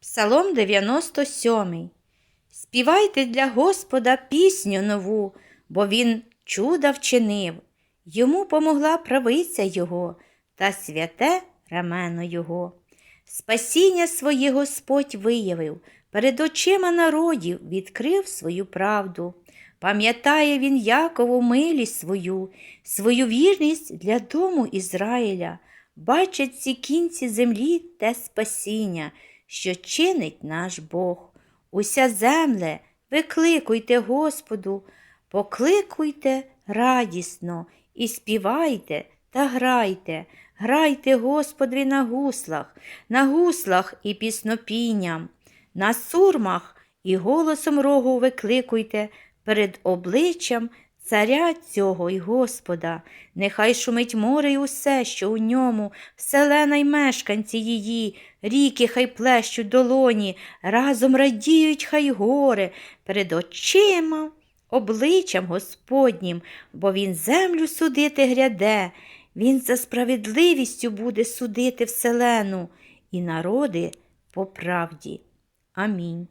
Псалом 97. Співайте для Господа пісню нову, бо Він чуда вчинив. Йому помогла правиця Його та святе рамено Його. Спасіння своє Господь виявив, перед очима народів відкрив свою правду. Пам'ятає він Якову милість свою, свою вірність для дому Ізраїля. Бачать ці кінці землі те спасіння, що чинить наш Бог. Уся земле, викликуйте Господу, покликуйте радісно і співайте та грайте, грайте Господові на гуслах, на гуслах і піснопінням, на сурмах і голосом рогу викликуйте перед обличчям царя цього й Господа. Нехай шумить море й усе, що у ньому, вселена й мешканці її, ріки хай плещуть долоні, разом радіють хай гори перед очима, обличчям Господнім, бо він землю судити гряде, він за справедливістю буде судити вселену і народи по правді. Амінь.